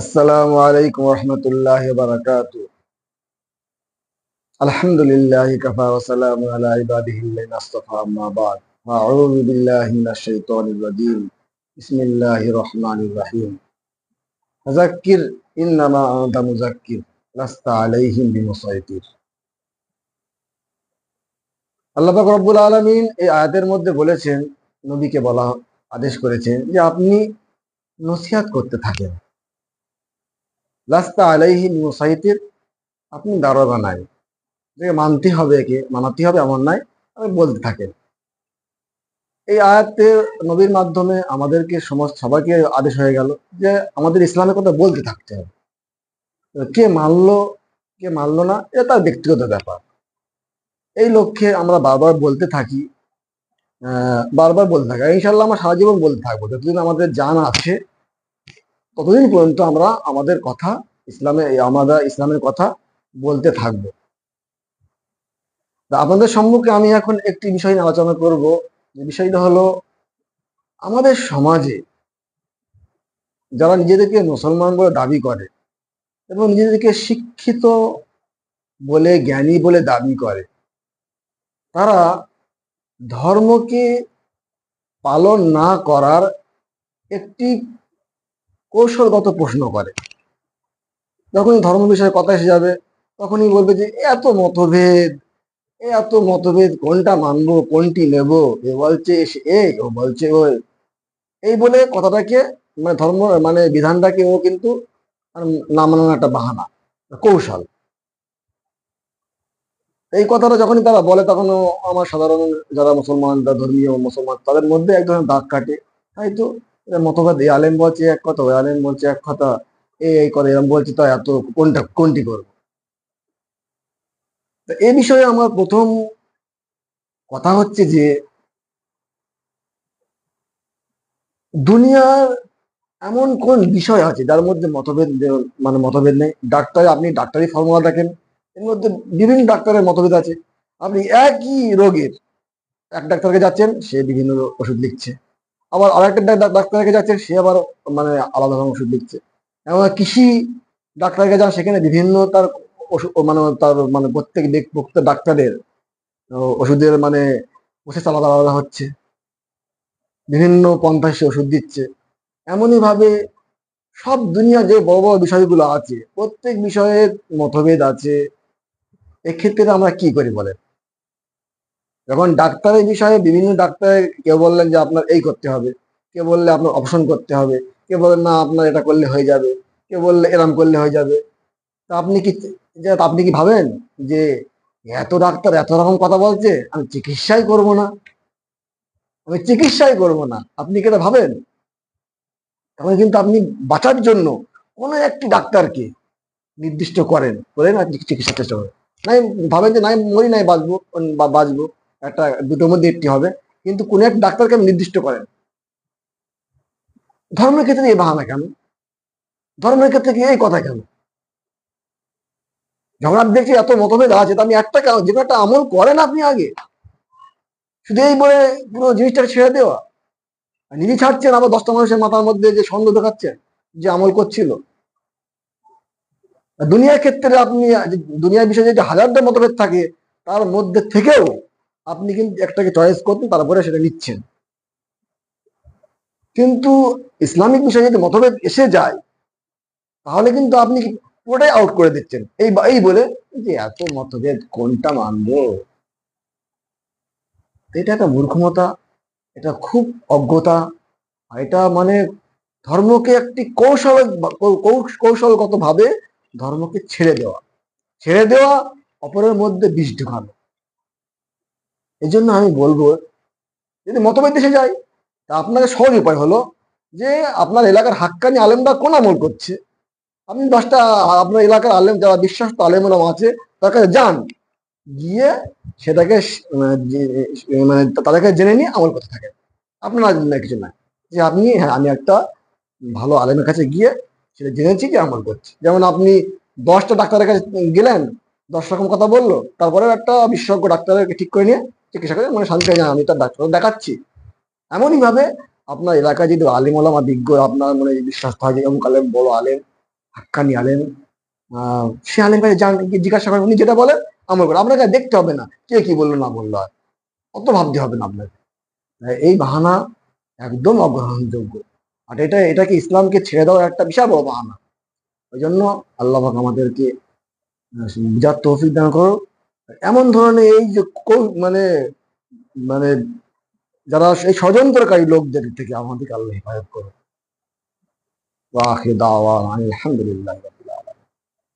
আসসালামু আলাইকুম রহমতুল্লাহ বারাকাত আলহামদুলিল্লাহ ওসালাম নাস্তফা আম্মা বাদ। আউযু বিল্লাহি মিনাশ শাইতানির বিসমিল্লাহির রহমানির রহিম। ইন্নামা আনতা মুযাক্কির। লাস্তা আলাইহিম বিমুসাইতির। আল্লাহ পাক রব্বুল আলামিন এই আয়াতের মধ্যে বলেছেন, নবীকে বলা আদেশ করেছেন যে আপনি নসিহত করতে থাকেন। লাস্তা আলাইহি মুসাইতির আপনি দারোগা নাই। যে মানতে হবে একে, মানাতে হবে এমন নাই আপনি বলতে থাকেন। এই আয়াতে নবীর মাধ্যমে আমাদেরকে সমস্ত সবাইকে আদেশ হয়ে গেল যে আমাদের ইসলামের কথা বলতে থাকতে হবে। কে মানলো কে মানলো না এটা তার ব্যক্তিগত ব্যাপার। এই লক্ষ্যে আমরা বারবার বলতে থাকি বারবার বলতে থাকি। ইনশাল্লাহ আমরা সারা জীবন বলতে থাকব। যতদিন আমাদের জান আছে ততদিন পর্যন্ত আমরা আমাদের কথা, ইসলামে আমাদের ইসলামের কথা বলতে থাকব। আপনাদের সম্মুখে আমি এখন একটি বিষয় নিয়ে আলোচনা করব। যে বিষয়টা হলো, আমাদের সমাজে যারা নিজেদেরকে মুসলমান বলে দাবি করে এবং নিজেদেরকে শিক্ষিত বলে, জ্ঞানী বলে দাবি করে, তারা ধর্মকে পালন না করার একটি কৌশলগত প্রশ্ন করে। যখনই ধর্ম বিষয়ে কথা এসে যাবে, তখনই বলবে যে, এত মতভেদ এত মতভেদ, কোনটা মানবো, কোনটি নেব? এ বলছে এই ও বলছে ওই এই বলে কথাটাকে মানে ধর্ম মানে বিধানটাকে ও কিন্তু না মানানোর একটা বাহানা, কৌশল। এই কথাটা যখনই তারা বলে, তখন আমার সাধারণ যারা মুসলমান ধর্মীয় মুসলমান, তাদের মধ্যে এক ধরনের দাগ কাটে। তাই তো? এই আলেম বলছে এক কথা আলেম বলছে এক কথা, এই করে এরকম বলছে, তো এত কোনটা, কোনটি করব? এই বিষয়ে আমার প্রথম কথা হচ্ছে যে, দুনিয়ার এমন কোন বিষয় আছে যার মধ্যে মতভেদ মানে মতভেদ নেই? ডাক্তার, আপনি ডাক্তারি ফর্মুলা দেখেন, এর মধ্যে বিভিন্ন ডাক্তারের মতভেদ আছে। আপনি একই রোগের, এক ডাক্তারকে যাচ্ছেন, সে বিভিন্ন ওষুধ লিখছে। আবার আরেকটা ডাক- ডাক্তারকে যাচ্ছেন সে আবার মানে আলাদা ধরনের ওষুধ দিচ্ছে। এবং কৃষি ডাক্তারকে যান সেখানে বিভিন্ন তার ওষুধ মানে তার মানে প্রত্যেক ব্যক্তি- ডাক্তারের ওষুধের মানে প্রসেস আলাদা আলাদা হচ্ছে। বিভিন্ন পন্থায় সে ওষুধ দিচ্ছে। এমনই ভাবে সব দুনিয়া যে বড় বড় বিষয়গুলো আছে, প্রত্যেক বিষয়ের মতভেদ আছে। এক্ষেত্রে আমরা কি করি বলেন? যখন ডাক্তারের বিষয়ে বিভিন্ন ডাক্তার কেউ বললেন যে আপনার এই করতে হবে। কেউ বললে আপনার অপশন করতে হবে। কেউ বললেন, না, আপনার এটা করলে হয়ে যাবে। কেউ বললে, এরম করলে হয়ে যাবে। তা আপনি কি আপনি কি ভাবেন? যে এত ডাক্তার এত রকম কথা বলছে, আমি চিকিৎসাই করব না। আমি চিকিৎসাই করব না। আপনি কি এটা ভাবেন? তাহলে কিন্তু আপনি বাঁচার জন্য কোনো একটি ডাক্তারকে নির্দিষ্ট করেন করেন আপনি চিকিৎসার চেষ্টা করেন। নাই, ভাবেন যে নাই, মরি নাই, বাঁচবো, বা বাঁচবো। একটা, দুটোর মধ্যে একটি হবে। কিন্তু কোন এক ডাক্তারকে আপনি নির্দিষ্ট করেন। ধর্মের ক্ষেত্রে এই বাহানা কেন? ধর্মের ক্ষেত্রে কি এই কথা কেন? যখন আপনি দেখছি এত মতভেদ আছে আপনি একটা কাজ- যে একটা আমল করেন আপনি আগে। শুধু এই বলে পুরো জিনিসটাকে ছেড়ে দেওয়া। নিজে ছাড়ছেন, আবার দশটা মানুষের মাথার মধ্যে যে সন্দেহ দেখাচ্ছেন যে আমল করছিল। দুনিয়ার ক্ষেত্রে আপনি, দুনিয়ার বিষয়ে যে হাজারটা মতভেদ থাকে, তার মধ্যে থেকেও আপনি কিন্তু একটাকে চয়েস করতেন, তারপরে সেটা নিচ্ছেন। কিন্তু ইসলামিক বিষয়ে যদি মতভেদ এসে যায়, তাহলে কিন্তু আপনি পুরোটাই আউট করে দিচ্ছেন। এই এই বলে যে এত মতভেদ কোনটা মানবো? এটা একটা মূর্খমতা, এটা খুব অজ্ঞতা এটা মানে ধর্মকে একটি কৌশল কৌশলগত ভাবে ধর্মকে ছেড়ে দেওয়া। ছেড়ে দেওয়া অপরের মধ্যে বিষ ঢুকানো। এই জন্য আমি বলব, যদি মতভেদ এসে যায় তা আপনাকে সহজ উপায় হলো যে আপনার এলাকার হাক্কানি আলেমরা কোন আমল করছে? আপনি দশটা, আপনার এলাকার আলেম, যারা বিশ্বাস্ত আলেম আছে, তার কাছে যান, গিয়ে সেটাকে মানে মানে তাদেরকে জেনে নিয়ে আমল করতে থাকেন। আপনার কিছু না। যে আপনি হ্যাঁ আমি একটা ভালো আলেমের কাছে গিয়ে সেটা জেনেছি যে আমল করছি। যেমন আপনি দশটা ডাক্তারের কাছে গেলেন, দশ রকম কথা বলল তারপরে একটা বিশেষজ্ঞ ডাক্তারকে ঠিক করে নিয়ে চিকিৎসা করে মানে শান্তি আমি তার ডাক্তার দেখাচ্ছি। এমনই ভাবে আপনার এলাকায় যদি আলিম ওলামা বিজ্ঞ, আপনার মানে বিশ্বাস থাকে অমুক আলেম বড় আলেম, হাক্কানি আলেম সে আলেম কাছে যান জিজ্ঞাসা করেন, উনি যেটা বলেন আমার করে আপনাকে দেখতে হবে না, কে কি বলল, না বলল আর। অত ভাবতে হবে না আপনাকে। এই বাহানা একদম অগ্রহণযোগ্য। আর এটা, এটাকে ইসলামকে ছেড়ে দেওয়ার একটা বিশাল বড় বাহানা। ওই জন্য আল্লাহ আমাদেরকে বুঝার তৌফিক দান করো এমন ধরনের এই যে মানে মানে যারা এই ষড়যন্ত্রকারী লোকদের থেকে আমাদেরকে আল্লাহ হেফাজত করো আলহামদুলিল্লাহ